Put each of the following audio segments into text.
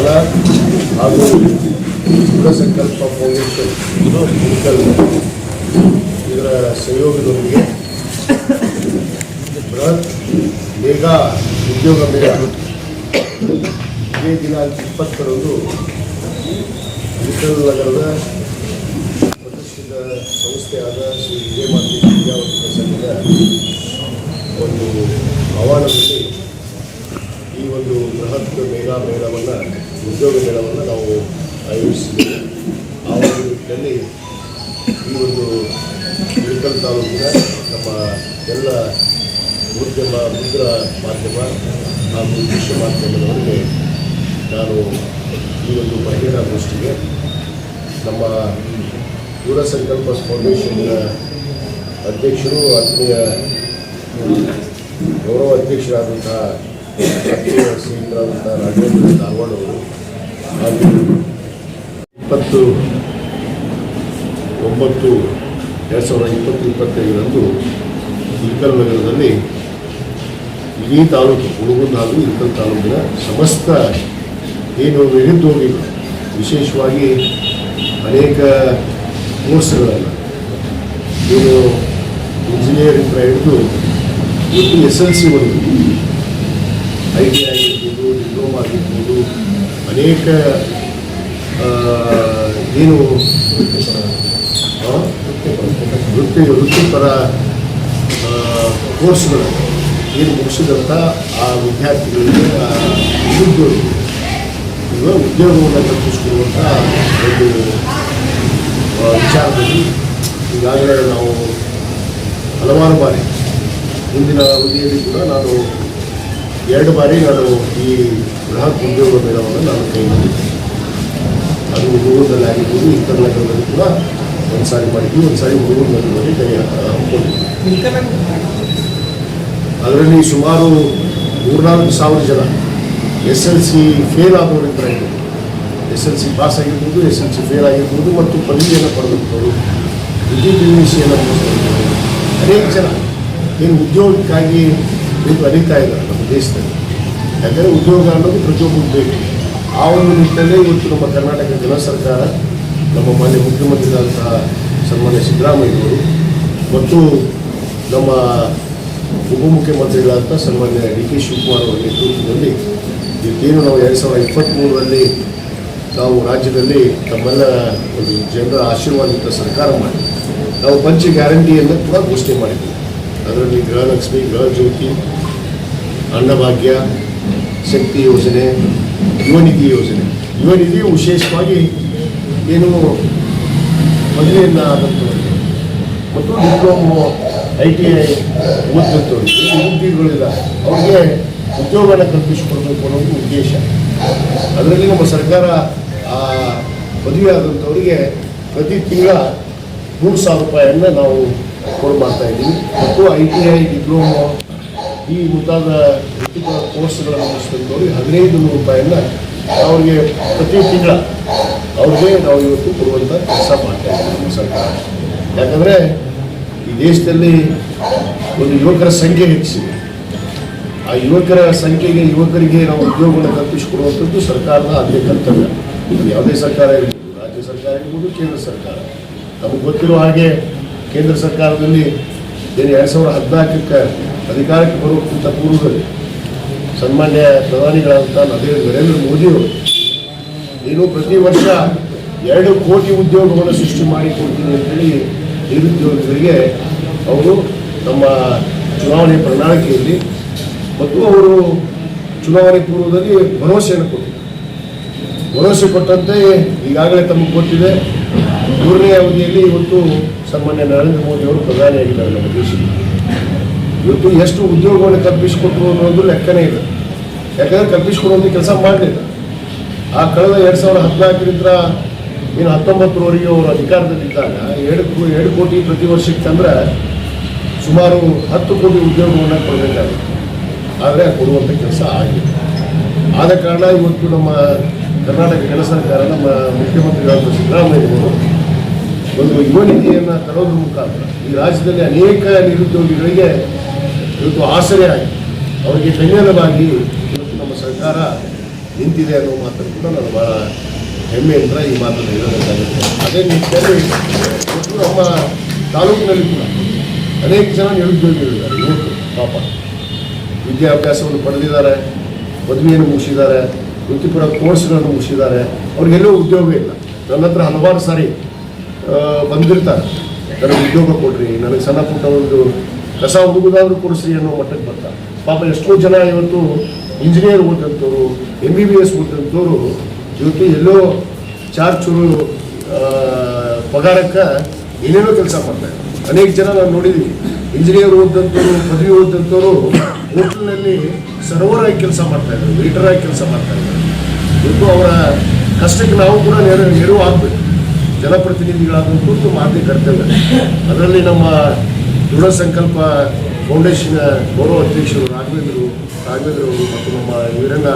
ಅನುದಾನ ಹಾಗೂ ಸಂಕಲ್ಪ ಫೌಂಡೇಶನ್ ಇದರ ಸಹಯೋಗದೊಂದಿಗೆ ಬೃಹತ್ ಬೇಗ ಉದ್ಯೋಗ ಮೇಳ ಇದೇ ದಿನಾಂಕ ಇಪ್ಪತ್ತರಂದು ವಿಠಲ್ ನಗರದ ಪ್ರತಿಷ್ಠಿತ ಸಂಸ್ಥೆಯಾದ ಶ್ರೀ ವಿಜಯಮಾತಿ ವಿದ್ಯಾವರ್ಧಕ ಸಂಘದ ಒಂದು ಆಹ್ವಾನದಲ್ಲಿ ಒಂದು ಬೃಹತ್ ಮೇಳ ಮೇಳವನ್ನು, ಉದ್ಯೋಗ ಮೇಳವನ್ನು ನಾವು ಆಯೋಜಿಸಿದ್ದೇವೆ. ಆ ಒಂದು ನಿಟ್ಟಿನಲ್ಲಿ ಈ ಒಂದು ಇಳಕಲ್ ತಾಲೂಕಿನ ನಮ್ಮ ಎಲ್ಲ ಉದ್ಯಮ, ಮುದ್ರ ಮಾಧ್ಯಮ ಹಾಗೂ ದೃಶ್ಯ ಮಾಧ್ಯಮದವರಿಗೆ ನಾನು ಈ ಒಂದು ಬಹಿರಂಗಗೋಷ್ಠಿಗೆ ನಮ್ಮ ದೂರ ಸಂಕಲ್ಪ ಫೌಂಡೇಶನ್ನ ಅಧ್ಯಕ್ಷರು, ಆತ್ಮೀಯ ಗೌರವ ಅಧ್ಯಕ್ಷರಾದಂತಹ ಶ್ರೀಯುತರಾದಂಥ ರಾಘವೇಂದ್ರ ಧಾರವಾಡ ಅವರು ಹಾಗೂ ಇಪ್ಪತ್ತು ಒಂಬತ್ತು, ಎರಡು ಸಾವಿರದ ಇಪ್ಪತ್ತು ಇಪ್ಪತ್ತೈದರಂದು ಇಳಕಲ್ ನಗರದಲ್ಲಿ ಇಡೀ ತಾಲೂಕು ಹುಡುಗನ ಹಾಗೂ ಇಳಕಲ್ ತಾಲೂಕಿನ ಸಮಸ್ತ ಏನು ನಿರುದ್ಯೋಗಿಗಳು ವಿಶೇಷವಾಗಿ ಅನೇಕ ಕೋರ್ಸ್ಗಳನ್ನು ಏನು ಇಂಜಿನಿಯರಿಂಗ್ ಹಿಡಿದು ಎಸ್ ಎಲ್ ಸಿ ವರೆಗೂ ಐ ಟಿ ಆಗಿರ್ಬೋದು ಡಿಪ್ಲೊಮಾ ಆಗಿರ್ಬೋದು, ಅನೇಕ ಏನು ವೃತ್ತಿ, ವೃತ್ತಿಪರ ಕೋರ್ಸ್ಗಳು ಏನು ಮುಗಿಸಿದಂಥ ಆ ವಿದ್ಯಾರ್ಥಿಗಳಿಗೆ ನಿರುದ್ಯೋಗಿ ಉದ್ಯೋಗವನ್ನು ಕಲ್ಪಿಸಿಕೊಡುವಂಥ ಒಂದು ವಿಚಾರದಲ್ಲಿ ಈಗಾಗಲೇ ನಾವು ಹಲವಾರು ಬಾರಿ ಮುಂದಿನ ಅವಧಿಯಲ್ಲಿ ಕೂಡ ನಾನು ಎರಡು ಬಾರಿ ನಾನು ಈ ಬೃಹತ್ ಉದ್ಯೋಗ ಮೇಳವನ್ನು ನಾನು ಕೈಗೊಂಡಿದ್ದೆ. ಅದು ಹುಡುಗರಲ್ಲಿ ಆಗಿರ್ಬೋದು ಈ ಕರ್ನಾಟಕದಲ್ಲಿ ಕೂಡ ಒಂದು ಸಾರಿ ಮಾಡಿದ್ವಿ. ಒಂದು ಸಾರಿ ಹುಡುಗರಲ್ಲಿ ಕೈ ಹಮ್ಮಿಕೊಂಡಿದ್ವಿ. ಅದರಲ್ಲಿ ಸುಮಾರು ಮೂರ್ನಾಲ್ಕು ಸಾವಿರ ಜನ ಎಸ್ ಎಲ್ ಸಿ ಫೇಲ್ ಆಗೋರು ಇದ್ದಾರೆ ಎಸ್ ಎಲ್ ಸಿ ಪಾಸ್ ಆಗಿರ್ಬೋದು, ಎಸ್ ಎಲ್ ಸಿ ಫೇಲ್ ಆಗಿರ್ಬೋದು ಮತ್ತು ಪದವಿಯನ್ನು ಪಡೆದಿರ್ಬೋದು. ವಿದ್ಯುತ್ ಅನೇಕ ಜನ ಏನು ಉದ್ಯೋಗಕ್ಕಾಗಿ ಇದು ಅಲಿತಾ ಇದ್ದಾರೆ ದೇಶದಲ್ಲಿ. ಯಾಕಂದರೆ ಉದ್ಯೋಗ ಅನ್ನೋದು ಪ್ರತಿಯೊಬ್ಬರು ಬೇಕು. ಆ ಒಂದು ನಿಟ್ಟಿನಲ್ಲೇ ಇವತ್ತು ನಮ್ಮ ಕರ್ನಾಟಕ ಜನ ಸರ್ಕಾರ, ನಮ್ಮ ಮಾನ್ಯ ಮುಖ್ಯಮಂತ್ರಿಗಳಂತಹ ಸನ್ಮಾನ್ಯ ಸಿದ್ದರಾಮಯ್ಯವರು ಮತ್ತು ನಮ್ಮ ಉಪಮುಖ್ಯಮಂತ್ರಿಗಳಾದಂಥ ಸನ್ಮಾನ್ಯ ಡಿ ಕೆ ಶಿವಕುಮಾರ್ ಅವರ ನೇತೃತ್ವದಲ್ಲಿ ಇವತ್ತೇನು ನಾವು ಎರಡು ಸಾವಿರದ ಇಪ್ಪತ್ತ್ಮೂರರಲ್ಲಿ ನಾವು ರಾಜ್ಯದಲ್ಲಿ ತಮ್ಮೆಲ್ಲ ಒಂದು ಜನರ ಆಶೀರ್ವಾದಿತ ಸರ್ಕಾರ ಮಾಡಿ ನಾವು ಪಂಚ ಗ್ಯಾರಂಟಿಯನ್ನು ಕೂಡ ಘೋಷಣೆ ಮಾಡಿದ್ದೀವಿ ಅದರಲ್ಲಿ ಗೃಹಲಕ್ಷ್ಮಿ ಗೃಹ ಜ್ಯೋತಿ ಅನ್ನಭಾಗ್ಯ, ಶಕ್ತಿ ಯೋಜನೆ, ಯುವನಿಧಿ ಯೋಜನೆ. ಯುವನಿಧಿ ವಿಶೇಷವಾಗಿ ಏನು ಮದುವೆಯನ್ನು ಆದಂಥವ್ರಿಗೆ ಮತ್ತು ಡಿಪ್ಲೊಮೊ, ಐ ಟಿ ಐ ಓದಿದಂಥವ್ರಿಗೆ ನಿರುದ್ಯೋಗಿಗಳಿಲ್ಲ ಅವ್ರಿಗೆ ಉದ್ಯೋಗನ ಕಲ್ಪಿಸಿಕೊಡ್ಬೇಕು ಅನ್ನೋದು ಉದ್ದೇಶ. ಅದರಲ್ಲಿ ನಮ್ಮ ಸರ್ಕಾರ ಮದುವೆ ಆದಂಥವರಿಗೆ ಪ್ರತಿ ತಿಂಗಳ ಮೂರು ಸಾವಿರ ರೂಪಾಯಿಯನ್ನು ನಾವು ಕೊಡು ಮಾಡ್ತಾ ಇದ್ದೀವಿ. ಮತ್ತು ಐ ಟಿ ಐ, ಡಿಪ್ಲೊಮೊ ಈ ಮುಂತಾದ ವೃತ್ತಿಪರ ಕೋರ್ಸ್ಗಳನ್ನು ಮುಗಿಸಿದಂಥವ್ರಿಗೆ ಹದಿನೈದು ನೂರು ರೂಪಾಯಿಯನ್ನು ಅವ್ರಿಗೆ ಪ್ರತಿ ತಿಂಗಳ ಅವ್ರಿಗೆ ನಾವು ಇವತ್ತು ಕೊಡುವಂಥ ಕೆಲಸ ಮಾಡ್ತಾ ಇದ್ದೀವಿ ನಮ್ಮ ಸರ್ಕಾರ. ಯಾಕಂದರೆ ಈ ದೇಶದಲ್ಲಿ ಒಂದು ಯುವಕರ ಸಂಖ್ಯೆ ಹೆಚ್ಚಿದೆ. ಆ ಯುವಕರ ಸಂಖ್ಯೆಗೆ ಯುವಕರಿಗೆ ನಾವು ಉದ್ಯೋಗವನ್ನು ಕಲ್ಪಿಸಿಕೊಡುವಂಥದ್ದು ಸರ್ಕಾರದ ಆದ್ಯ ಕರ್ತವ್ಯ. ಅದು ಯಾವುದೇ ಸರ್ಕಾರ ಇರ್ಬೋದು, ರಾಜ್ಯ ಸರ್ಕಾರ ಇರ್ಬೋದು, ಕೇಂದ್ರ ಸರ್ಕಾರ. ನಮಗೆ ಗೊತ್ತಿರೋ ಹಾಗೆ ಕೇಂದ್ರ ಸರ್ಕಾರದಲ್ಲಿ ಏನು ಎರಡು ಸಾವಿರದ ಹದಿನಾಲ್ಕಕ್ಕೆ ಅಧಿಕಾರಕ್ಕೆ ಬರೋಕ್ಕಿಂತ ಪೂರ್ವದಲ್ಲಿ ಸನ್ಮಾನ್ಯ ಪ್ರಧಾನಿಗಳಾದಂಥ ನರೇಂದ್ರ ನರೇಂದ್ರ ಮೋದಿಯವರು ನೀನು ಪ್ರತಿ ವರ್ಷ ಎರಡು ಕೋಟಿ ಉದ್ಯೋಗವನ್ನು ಸೃಷ್ಟಿ ಮಾಡಿಕೊಡ್ತೀನಿ ಅಂತೇಳಿ ನಿರುದ್ಯೋಗಿಗಳಿಗೆ ಅವರು ನಮ್ಮ ಚುನಾವಣೆ ಪ್ರಣಾಳಿಕೆಯಲ್ಲಿ ಮತ್ತು ಅವರು ಚುನಾವಣೆ ಪೂರ್ವದಲ್ಲಿ ಭರವಸೆಯನ್ನು ಕೊಟ್ಟಿದ್ದಾರೆ. ಭರವಸೆ ಕೊಟ್ಟಂತೆ ಈಗಾಗಲೇ ತಮಗೆ ಗೊತ್ತಿದೆ, ಮೂರನೇ ಅವಧಿಯಲ್ಲಿ ಇವತ್ತು ಸನ್ಮಾನ್ಯ ನರೇಂದ್ರ ಮೋದಿ ಅವರು ಪ್ರಧಾನಿಯಾಗಿದ್ದಾರೆ ನಮ್ಮ ದೇಶದಲ್ಲಿ. ಇವತ್ತು ಎಷ್ಟು ಉದ್ಯೋಗವನ್ನು ಕಲ್ಪಿಸಿಕೊಟ್ರು ಅನ್ನೋದು ಲೆಕ್ಕನೇ ಇದೆ ಯಾಕಂದ್ರೆ ಕಲ್ಪಿಸಿಕೊಡುವಂಥ ಕೆಲಸ ಮಾಡಲಿಲ್ಲ. ಆ ಕಳೆದ ಎರಡು ಸಾವಿರದ ಹದಿನಾಲ್ಕರಿಂದ ಇನ್ನು ಹತ್ತೊಂಬತ್ತರವರೆಗೆ ಅವರು ಅಧಿಕಾರದಲ್ಲಿದ್ದಾಗ ಎರಡು ಎರಡು ಕೋಟಿ ಪ್ರತಿ ವರ್ಷಕ್ಕೆ ತಂದರೆ ಸುಮಾರು ಹತ್ತು ಕೋಟಿ ಉದ್ಯೋಗವನ್ನು ಕೊಡಬೇಕಾಗಿತ್ತು. ಆದರೆ ಕೊಡುವಂಥ ಕೆಲಸ ಆಗಿದೆ ಆದ ಕಾರಣ ಇವತ್ತು ನಮ್ಮ ಕರ್ನಾಟಕ ಜನ ಸರ್ಕಾರ, ನಮ್ಮ ಮುಖ್ಯಮಂತ್ರಿಗಳಾದ ಸಿದ್ದರಾಮಯ್ಯವರು ಒಂದು ಯುವ ನಿಧಿಯನ್ನು ತರೋದ್ರ ಮುಖಾಂತರ ಈ ರಾಜ್ಯದಲ್ಲಿ ಅನೇಕ ನಿರುದ್ಯೋಗಿಗಳಿಗೆ ಇವತ್ತು ಆಸರೆ ಆಗಿ ಅವರಿಗೆ ಬೆನ್ನೆಲುಬಾಗಿ ಇವತ್ತು ನಮ್ಮ ಸರ್ಕಾರ ನಿಂತಿದೆ ಅನ್ನೋ ಮಾತನ್ನು ಕೂಡ ನಾನು ಭಾಳ ಹೆಮ್ಮೆಯಿಂದ ಈ ಮಾತನ್ನು ಹೇಳಬೇಕಾಗುತ್ತೆ. ಅದೇ ನಿಟ್ಟಿನಲ್ಲಿ ಇವತ್ತು ನಮ್ಮ ತಾಲೂಕಿನಲ್ಲಿ ಕೂಡ ಅನೇಕ ಜನ ನಿರುದ್ಯೋಗಿಗಳಿದ್ದಾರೆ ಇವತ್ತು ಪಾಪ ವಿದ್ಯಾಭ್ಯಾಸವನ್ನು ಪಡೆದಿದ್ದಾರೆ ಮದುವೆಯನ್ನು ಮುಗಿಸಿದ್ದಾರೆ, ವೃತ್ತಿಪರ ಕೋರ್ಸ್ಗಳನ್ನು ಮುಗಿಸಿದ್ದಾರೆ. ಅವ್ರಿಗೆಲ್ಲೂ ಉದ್ಯೋಗ ಇಲ್ಲ. ನನ್ನ ಹತ್ರ ಹಲವಾರು ಸಾರಿ ಬಂದಿರ್ತಾರೆ. ನನಗೆ ಉದ್ಯೋಗ ಕೊಡ್ರಿ, ನನಗೆ ಸಣ್ಣ ಪುಟ್ಟ ಒಂದು ಕಸ ಹುಡುಗದಾದ್ರೂ ಕೊಡಿಸ್ರಿ ಅನ್ನೋ ಮಟ್ಟಕ್ಕೆ ಬರ್ತಾರೆ ಪಾಪ ಎಷ್ಟೋ ಜನ ಇವತ್ತು ಇಂಜಿನಿಯರ್ ಓದಂಥವ್ರು ಎಂ ಬಿ ಬಿ ಎಸ್ ಓದಂಥವ್ರು ಇವತ್ತು ಎಲ್ಲೋ ಚಾರ್ ಚೂರು ಆ, ಪಗಾರಕ್ಕೆ ಏನೇನೋ ಕೆಲಸ ಮಾಡ್ತಾರೆ ಅನೇಕ ಜನ ನಾವು ನೋಡಿದ್ದೀವಿ ಇಂಜಿನಿಯರ್ ಓದಂಥವ್ರು ಪದವಿ ಓದಂಥವ್ರು ಹೋಟ್ಲಿನಲ್ಲಿ ಸರ್ವರ್ ಆಗಿ ಕೆಲಸ ಮಾಡ್ತಾ ಇದ್ದಾರೆ ವೇಟರ್ ಆಗಿ ಕೆಲಸ ಮಾಡ್ತಾ ಇದ್ದಾರೆ. ಇವತ್ತು ಅವರ ಕಷ್ಟಕ್ಕೆ ನಾವು ಕೂಡ ನೆರ ನೆರವು ಆಗಬೇಕು. ಜನಪ್ರತಿನಿಧಿಗಳಾದಂಥ ಮಾತೇ ಕರ್ತವ್ಯ ಅದರಲ್ಲಿ ನಮ್ಮ ದೃಢ ಸಂಕಲ್ಪ ಫೌಂಡೇಶನ್ ಗೌರವ ಅಧ್ಯಕ್ಷರು ರಾಘವೇಂದ್ರರು ರಾಘವೇಂದ್ರ ಅವರು ಮತ್ತು ನಮ್ಮ ವೀರಣ್ಣ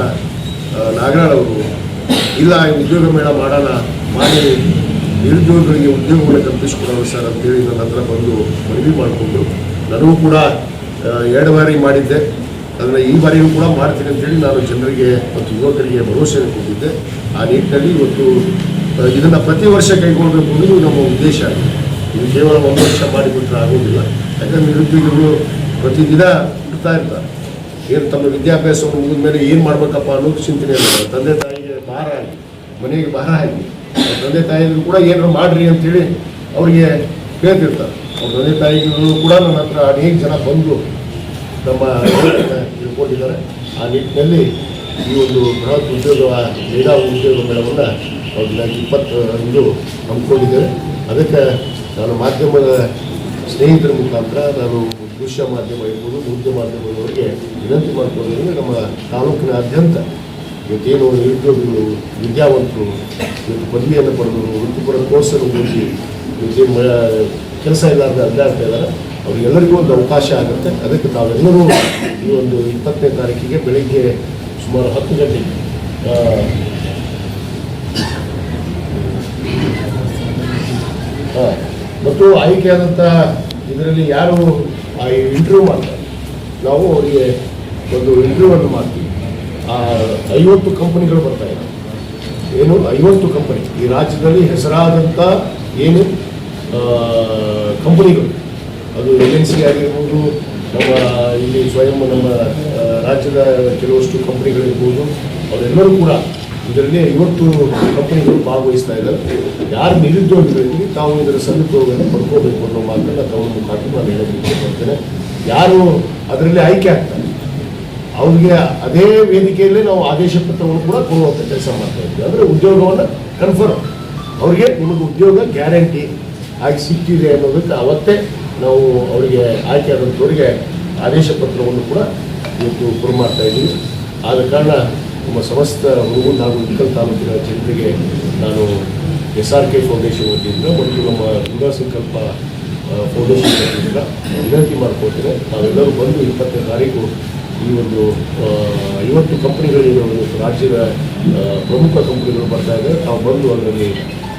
ನಾಗರಾಳ್ ಅವರು, ಇಲ್ಲ ಉದ್ಯೋಗ ಮೇಳ ಮಾಡೋಣ, ಮಾಡಿ ನಿರುದ್ಯೋಗಿಗಳಿಗೆ ಉದ್ಯೋಗವನ್ನು ಕಲ್ಪಿಸಿಕೊಡೋಣ ಸರ್ ಅಂತೇಳಿ ನನ್ನ ಹತ್ರ ಬಂದು ಮನವಿ ಮಾಡಿಕೊಂಡು ನನಗೂ ಕೂಡ ಎರಡು ಬಾರಿ ಮಾಡಿದ್ದೆ. ಅದನ್ನು ಈ ಬಾರಿಯೂ ಕೂಡ ಮಾಡ್ತೀನಿ ಅಂತೇಳಿ ನಾನು ಜನರಿಗೆ ಮತ್ತು ಯುವಕರಿಗೆ ಭರವಸೆಯನ್ನು ಕೊಟ್ಟಿದ್ದೆ. ಆ ನಿಟ್ಟಿನಲ್ಲಿ ಇವತ್ತು ಇದನ್ನು ಪ್ರತಿ ವರ್ಷ ಕೈಗೊಳ್ಳಬೇಕು ಅನ್ನೋದು ನಮ್ಮ ಉದ್ದೇಶ. ಇದು ಕೇವಲ ಒಂದು ವರ್ಷ ಮಾಡಿಬಿಟ್ರೆ ಆಗೋದಿಲ್ಲ. ಯಾಕಂದ್ರೆ ನಿರುದ್ಯೋಗಿಗಳು ಪ್ರತಿದಿನ ಹುಡ್ತಾ ಇರ್ತಾರೆ. ಏನು ತಮ್ಮ ವಿದ್ಯಾಭ್ಯಾಸವನ್ನು ಮುಗಿದ ಮೇಲೆ ಏನು ಮಾಡ್ಬೇಕಪ್ಪ ಅನ್ನೋದು ಚಿಂತನೆ ಇಲ್ಲ. ತಂದೆ ತಾಯಿಗೆ ಭಾರ ಆಗಿ, ಮನೆಗೆ ಭಾರ ಆಗಿ ತಂದೆ ತಾಯಿಗೂ ಕೂಡ ಏನಾರು ಮಾಡ್ರಿ ಅಂತೇಳಿ ಅವರಿಗೆ ಕೇಳ್ತಿರ್ತಾರೆ ಅವ್ರ ತಂದೆ ತಾಯಿಗಳು ಕೂಡ ನನ್ನ ಹತ್ರ ಅನೇಕ ಜನ ಬಂದು ನಮ್ಮ ತಿಳ್ಕೊಂಡಿದ್ದಾರೆ. ಆ ನಿಟ್ಟಿನಲ್ಲಿ ಈ ಒಂದು ಬೃಹತ್ ಉದ್ಯೋಗ ಮೇಧಾ ಉದ್ಯೋಗ ಮೇಳವನ್ನು ಅವ್ರ ದಿನಾಂಕ ಇಪ್ಪತ್ತರಂದು ಹಮ್ಮಿಕೊಂಡಿದ್ದೇವೆ ಅದಕ್ಕೆ ನಾನು ಮಾಧ್ಯಮದ ಸ್ನೇಹಿತರ ಮುಖಾಂತರ ನಾನು ದೃಶ್ಯ ಮಾಧ್ಯಮ ಇರ್ಬೋದು ಮುದ್ದೆ ಮಾಧ್ಯಮದವರಿಗೆ ವಿನಂತಿ ಮಾಡ್ಕೊಳ್ಳೋದ್ರಿಂದ ನಮ್ಮ ತಾಲೂಕಿನಾದ್ಯಂತ ಇವತ್ತೇನು ನಿರುದ್ಯೋಗಿಗಳು ವಿದ್ಯಾವಂತರು ಇವತ್ತು ಪದವಿಯನ್ನು ಪಡೆದವರು, ವೃತ್ತಿಪರ ಕೋರ್ಸನ್ನು ಓದಿ ಇವತ್ತೇನು ಕೆಲಸ ಇಲ್ಲಾರ್ದೆ ಅಡ್ಡಾಡ್ತಾ ಇದ್ದಾರೆ. ಅವರಿಗೆಲ್ಲರಿಗೂ ಒಂದು ಅವಕಾಶ ಆಗುತ್ತೆ. ಅದಕ್ಕೆ ತಾವೆಲ್ಲರೂ ಈ ಒಂದು ಇಪ್ಪತ್ತನೇ ತಾರೀಕಿಗೆ ಬೆಳಿಗ್ಗೆ ಸುಮಾರು ಹತ್ತು ಗಂಟೆಗೆ ಹಾಂ. ಮತ್ತು ಆಯ್ಕೆಯಾದಂಥ ಇದರಲ್ಲಿ ಯಾರು ಆ ಇಂಟರ್ವ್ಯೂ ಮಾಡ್ತಾರೆ? ನಾವು ಅವರಿಗೆ ಒಂದು ಇಂಟರ್ವ್ಯೂವನ್ನು ಮಾಡ್ತೀವಿ. ಆ ಐವತ್ತು ಕಂಪನಿಗಳು ಬರ್ತಾ ಏನು? ಐವತ್ತು ಕಂಪನಿ. ಈ ರಾಜ್ಯದಲ್ಲಿ ಹೆಸರಾದಂಥ ಏನು? ಕಂಪನಿಗಳು. ಅದು ಎಲ್ ಎನ್ ಸಿ ಆಗಿರ್ಬೋದು, ನಮ್ಮ ಇಲ್ಲಿ ಸ್ವಯಂ ನಮ್ಮ ರಾಜ್ಯದ ಕೆಲವಷ್ಟು ಕಂಪನಿಗಳಿರ್ಬೋದು, ಅವರೆಲ್ಲರೂ ಕೂಡ ಇದರಲ್ಲಿ ಇವತ್ತು ಕಂಪನಿಗಳು ಭಾಗವಹಿಸ್ತಾ ಇದ್ದಾರೆ. ಯಾರು ನಿರುದ್ಯೋಗಿಗಳಿಗೆ ತಾವು ಇದರ ಸದುಪಯೋಗವನ್ನು ಪಡ್ಕೋಬೇಕು ಅನ್ನೋ ಮಾತನ್ನ ತಮ್ಮ ಮುಖಾಂತರ ನಾನು ಹೇಳೋದಕ್ಕೆ ಬರ್ತೇನೆ ಯಾರು ಅದರಲ್ಲಿ ಆಯ್ಕೆ ಆಗ್ತಾರೆ, ಅವ್ರಿಗೆ ಅದೇ ವೇದಿಕೆಯಲ್ಲೇ ನಾವು ಆದೇಶ ಪತ್ರವನ್ನು ಕೂಡ ಕೊಡುವಂಥ ಕೆಲಸ ಮಾಡ್ತಾ ಇದ್ವಿ ಅಂದರೆ ಉದ್ಯೋಗವನ್ನು ಕನ್ಫರ್ಮ್ ಅವ್ರಿಗೆ ನಿಮಗೆ ಉದ್ಯೋಗ ಗ್ಯಾರಂಟಿ ಆಗಿ ಸಿಕ್ಕಿದೆ ಅನ್ನೋದಕ್ಕೆ ಅವತ್ತೇ ನಾವು ಅವರಿಗೆ ಆಯ್ಕೆ ಆದಂಥವ್ರಿಗೆ ಆದೇಶ ಪತ್ರವನ್ನು ಕೂಡ ಇವತ್ತು ಕೊಡು ಮಾಡ್ತಾ ಇದ್ದೀವಿ. ಆದ ಕಾರಣ ನಮ್ಮ ಸಮಸ್ತ ಹುಡುಗರು ಹಾಗೂ ಇಳಕಲ್ ತಾಲೂಕಿನ ಜನತೆಗೆ ನಾನು ಎಸ್ ಆರ್ ಕೆ ಫೌಂಡೇಶನ್ ವತಿಯಿಂದ ಮತ್ತು ನಮ್ಮ ದೃಢ ಸಂಕಲ್ಪ ಫೌಂಡೇಶನ್ ವತಿಯಿಂದ ವಿನಂತಿ ಮಾಡ್ಕೊಳ್ತೇನೆ. ನಾವೆಲ್ಲರೂ ಬಂದು ಇಪ್ಪತ್ತನೇ ತಾರೀಕು ಈ ಒಂದು ಐವತ್ತು ಕಂಪ್ನಿಗಳಿಗೆ ಒಂದು ರಾಜ್ಯದ ಪ್ರಮುಖ ಕಂಪ್ನಿಗಳು ಬರ್ತಾ ಇದೆ ತಾವು ಬಂದು ಅದರಲ್ಲಿ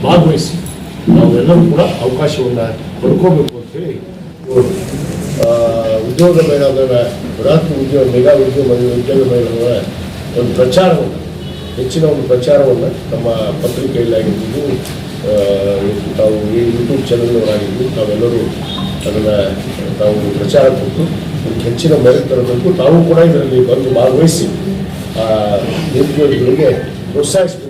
ಭಾಗವಹಿಸಿ ನಾವೆಲ್ಲರೂ ಕೂಡ ಅವಕಾಶವನ್ನು ಪಡ್ಕೋಬೇಕು ಅಂತ ಹೇಳಿ ಉದ್ಯೋಗ ಮೇಳದ ಬೃಹತ್ ಉದ್ಯೋಗ ಮೆಗಾ ಉದ್ಯೋಗ ಉದ್ಯೋಗ ಮೇಳದ ಒಂದು ಪ್ರಚಾರವನ್ನು ಹೆಚ್ಚಿನ ಒಂದು ಪ್ರಚಾರವನ್ನು ನಮ್ಮ ಪತ್ರಿಕೆಯಲ್ಲಿ ಆಗಿರ್ಬೋದು ಆ, ತಾವು ಈ ಯೂಟ್ಯೂಬ್ ಚಾನಲ್ನವರಾಗಿರ್ಬೋದು ತಾವೆಲ್ಲರೂ ಅದನ್ನು ತಾವು ಪ್ರಚಾರ ಕೊಟ್ಟು ಹೆಚ್ಚಿನ ಮೆರುಗು ತರಬೇಕು. ತಾವು ಕೂಡ ಇದರಲ್ಲಿ ಬಂದು ಭಾಗವಹಿಸಿ ನಿರುದ್ಯೋಗಿಗಳಿಗೆ ಪ್ರೋತ್ಸಾಹಿಸಬೇಕು.